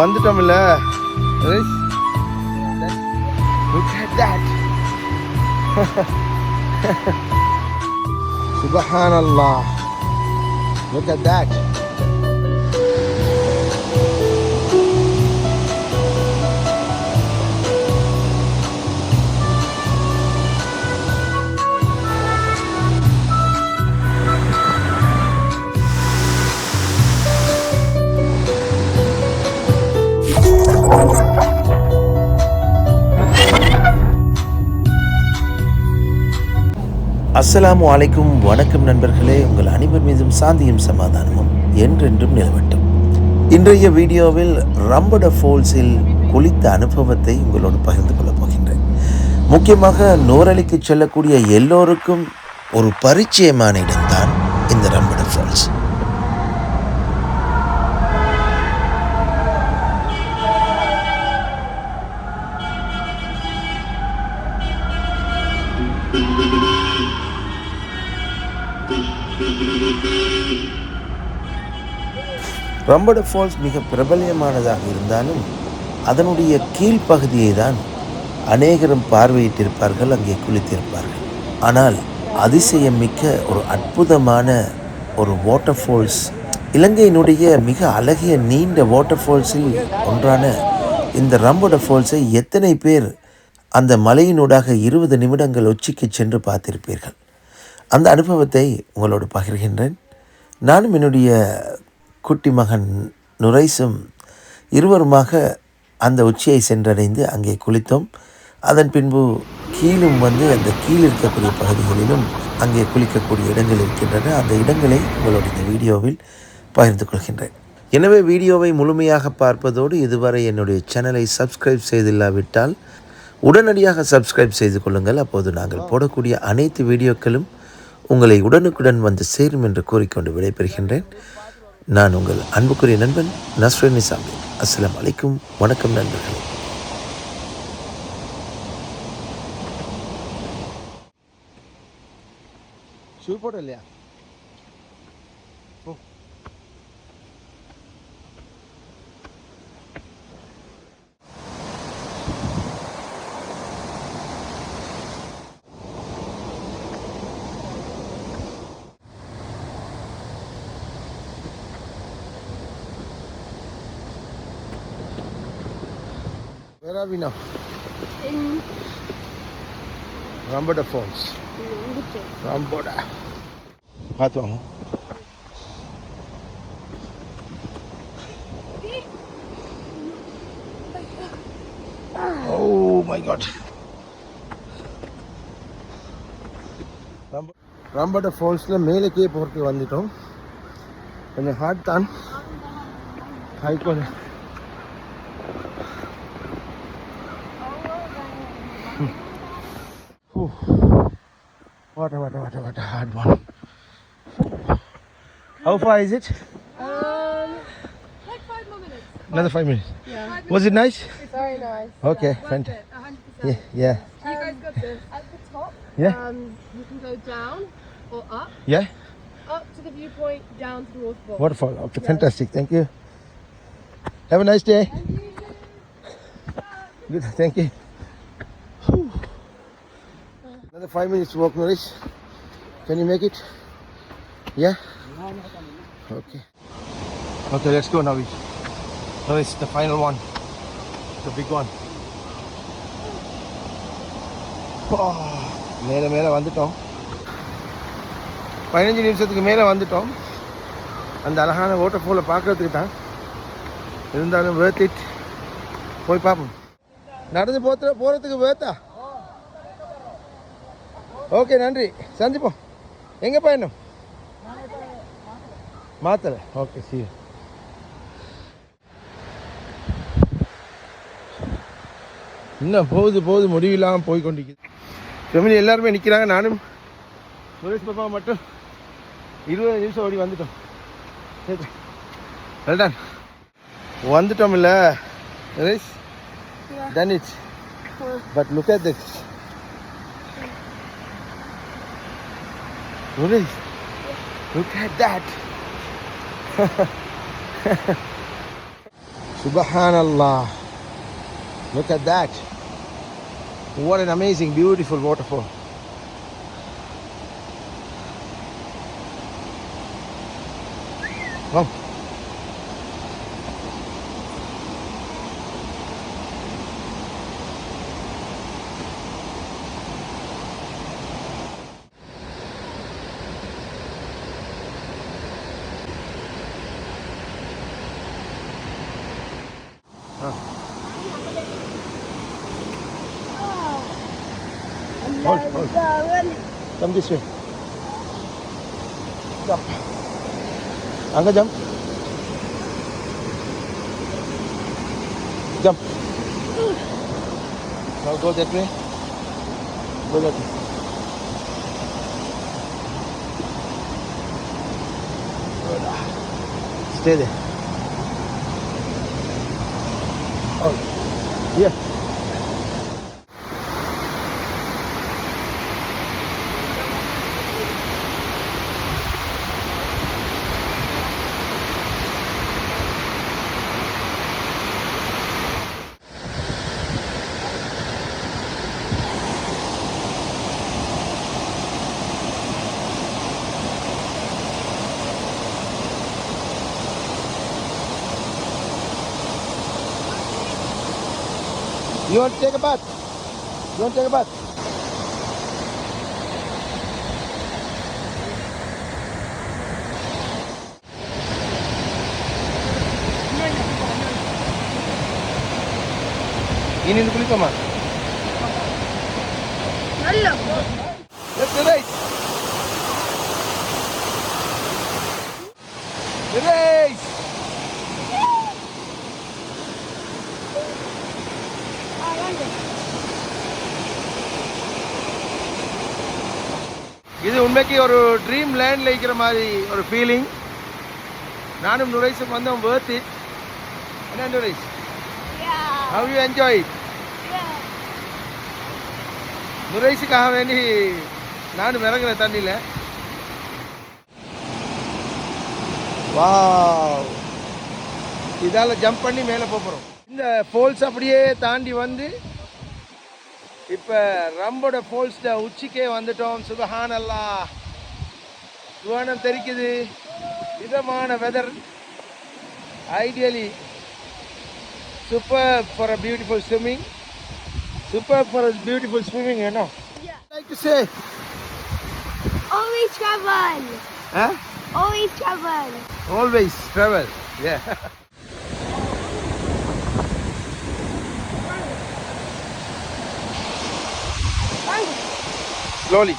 வந்துட்டோம்ல Rish? Look at that. Subhanallah. அஸ்ஸலாமு அலைக்கும் வணக்கம் நண்பர்களே. உங்கள் அனைவர் மீதும் சாந்தியும் சமாதானமும் என்றென்றும் நிலவட்டும். இன்றைய வீடியோவில் ரம்பட ஃபோல்ஸில் குளித்த அனுபவத்தை உங்களோடு பகிர்ந்து கொள்ளப் போகின்றேன். முக்கியமாக நூறலிக்கு செல்லக்கூடிய எல்லோருக்கும் ஒரு பரிச்சயமான இடம்தான் இந்த ரம்பட ஃபால்ஸ் ரம்பட ஃபால்ஸ் மிக பிரபல்யமானதாக இருந்தாலும் அதனுடைய கீழ்ப்பகுதியை தான் அநேகரும் பார்வையிட்டிருப்பார்கள் அங்கே குளித்திருப்பார்கள். ஆனால் அதிசயம் மிக்க ஒரு அற்புதமான ஒரு வாட்டர் ஃபால்ஸ் இலங்கையினுடைய மிக அழகிய நீண்ட வாட்டர் ஃபால்ஸில் ஒன்றான இந்த ரம்பட ஃபால்ஸை எத்தனை பேர் அந்த மலையினூடாக இருபது நிமிடங்கள் உச்சிக்கு சென்று பார்த்திருப்பீர்கள்? அந்த அனுபவத்தை உங்களோடு பகிர்கின்றேன். நானும் என்னுடைய குட்டி மகன் நுரைசும் இருவருமாக அந்த உச்சியை சென்றடைந்து அங்கே குளித்தோம். அதன் பின்பு கீழும் வந்து அந்த கீழ் இருக்கக்கூடிய பகுதிகளிலும் அங்கே குளிக்கக்கூடிய இடங்கள் இருக்கின்றன. அந்த இடங்களை உங்களுடைய இந்த வீடியோவில் பகிர்ந்து கொள்கின்றேன். எனவே வீடியோவை முழுமையாக பார்ப்பதோடு இதுவரை என்னுடைய சேனலை சப்ஸ்கிரைப் செய்தில்லாவிட்டால் உடனடியாக சப்ஸ்கிரைப் செய்து கொள்ளுங்கள். அப்போது நாங்கள் போடக்கூடிய அனைத்து வீடியோக்களும் உங்களை உடனுக்குடன் வந்து சேரும் என்று கூறிக்கொண்டு விடைபெறுகின்றேன். நான் உங்கள் அன்புக்குரிய நண்பன் நஸ்ரன் நிசாமி அஸ்லாம் அலைக்கும். வணக்கம் நண்பர்களே. ஷூ போட Where are we now? in Rambada Falls. Rambada. பார்த்து வாங்க Oh my god. ரம்ப ரம்பட ஃபால்ஸில் மேலேக்கே போகிறதுக்கு வந்துட்டோம் கொஞ்சம் ஹார்ட் தான் ஹைக்கோல் What a, what a, what a, what a hard one. How far is it? um like five more minutes. Another five minutes. Yeah. Was it nice? Very nice. Okay, Worth fant- it, 100%. Yeah, yeah. You guys got this. At the top, Yeah. um, you can go down or up. Yeah? Up to the viewpoint, down to the waterfall. Waterfall. Okay, fantastic. Thank you. Have a nice day. Good, thank you. Another five minutes walk, Maurice. Can you make it? Yeah? Okay. Okay, let's go, Navish. Norris, the final one. The big one. Oh, மேலே மேலே வந்துட்டோம் பதினஞ்சு நிமிஷத்துக்கு மேலே வந்துட்டோம் அந்த அழகான water ஃபாலை பார்க்கறதுக்கு தான் இருந்தாலும் வேர்த் இட் போய் பார்ப்போம் நடந்து போத்த போகிறதுக்கு வேர்த்தா ஓகே நன்றி. சந்திப்போம். எங்கே பயணம் மாத்தலை. ஓகே சி இன்னும் போகுது போகுது முடிவில்லாமல் போய் கொண்டிருக்குது ஃபெமிலி எல்லாருமே நிற்கிறாங்க நானும் சுரேஷ் பாப்பா மட்டும் இருபது நிமிஷம் ஓடி வந்துட்டோம். சரி வெல்டன் வந்துட்டோம் இல்லை Suresh? Done it but look at this Really? Look at that. Subhanallah. Look at that. What an amazing, beautiful waterfall. Wow. Come this way. Jump. Angga jump. Jump. Now go that way. Go that way. Stay there. Oh, You want to take a bath? You want to take a bath? Ini untuk kulit mama. Hello. Let's do race. The race. இது உண்மைக்கு ஒரு dream லேண்டில் இருக்கிற மாதிரி ஒரு feeling நானும் நுரைஸும் வந்தோம் worth it என்ன நுரைஸ் ஹவ் யூ என்ஜாய் நுரைஸுக்காக வேண்டி நானும் இறங்குறேன் தண்ணியில் வாவ் இதால ஜம்ப் பண்ணி மேலே போகிறோம் இந்த ஃபால்ஸ் அப்படியே தாண்டி வந்து இப்போ ரம்போட ஃபால்ஸ்ட உச்சிக்கே வந்துட்டோம் சுபஹான் அல்லா சுவானம் தெரிக்குது இதமான weather ideally super for a beautiful swimming super for a beautiful swimming என்ன like to say Always travel. Ah Always travel. Always travel. Yeah. લોલી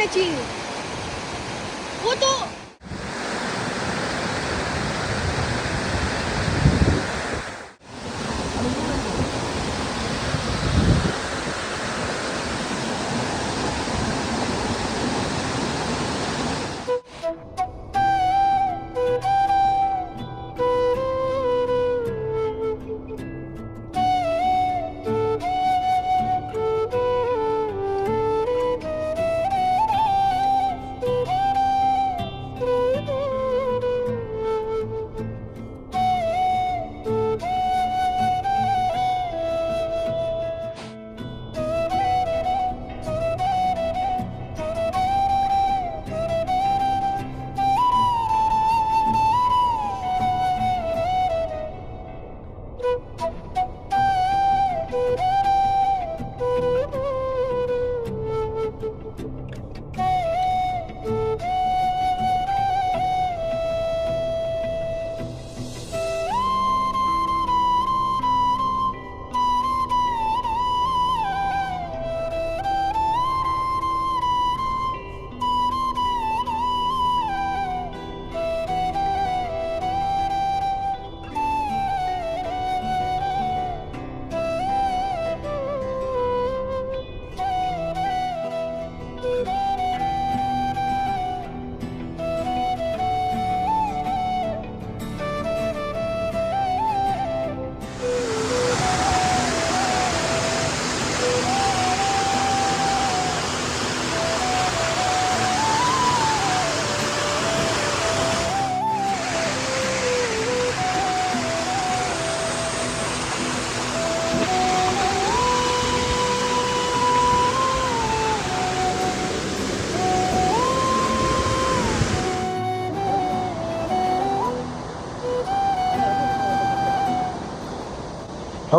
Netinho?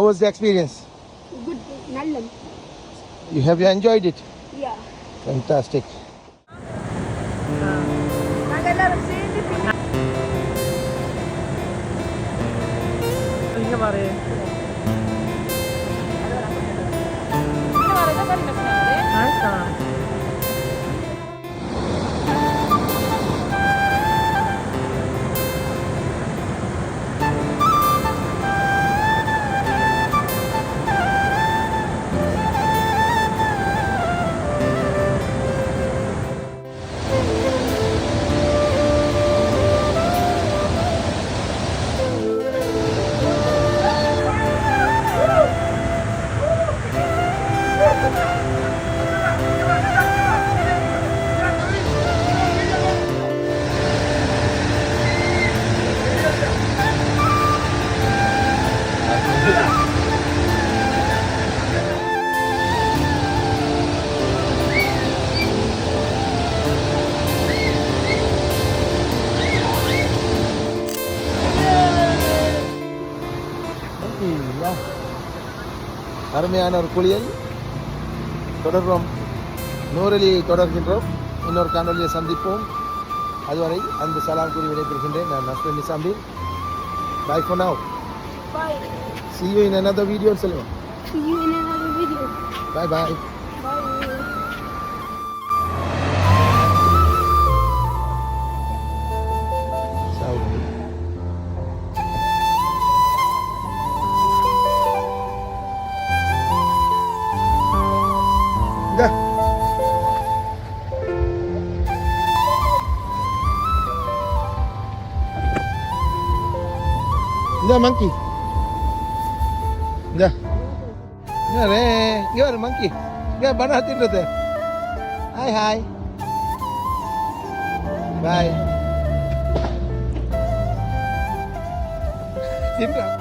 How was the experience? Good, Nallam. You have you enjoyed it? Yeah. Fantastic. அருமையான ஒரு குளியல். தொடர்வோம் நூறலியை தொடர்கின்றோம். இன்னொரு காணொலியை சந்திப்போம். அதுவரை அந்த சலாம் கூறி விடைபெறுகின்றேன். நான் நஸ்ரன் நிசாம்பின் பாய் now. Bye. see you in another video சொல்லுவோம் See you in another video. bye bye. Bye. dah. Dah monkey. Dah. Ya re, ya monkey. Ya bana hati tu teh. Hai hai. Bye. Tinggal.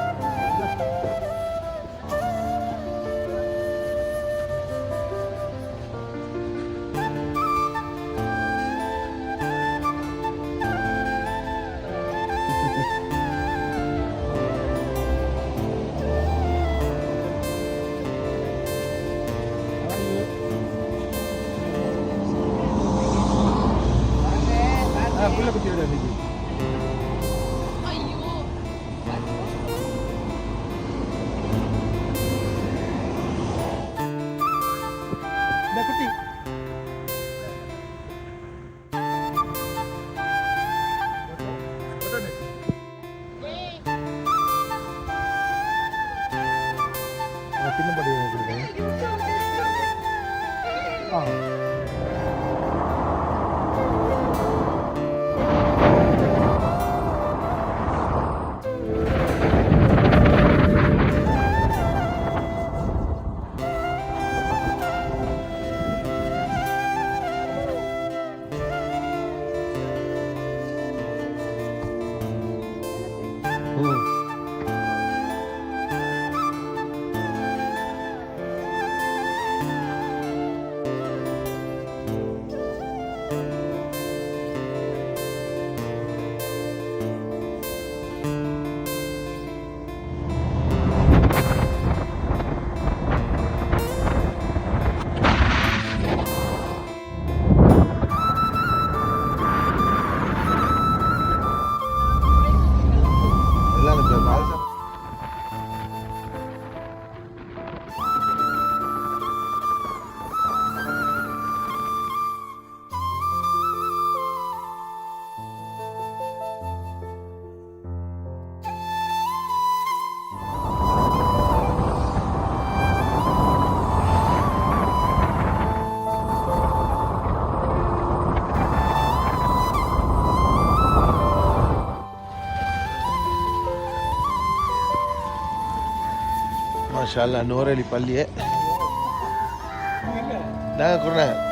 மாஷால்லா நூறலி பள்ளியே நாங்கள் குருணா Bye.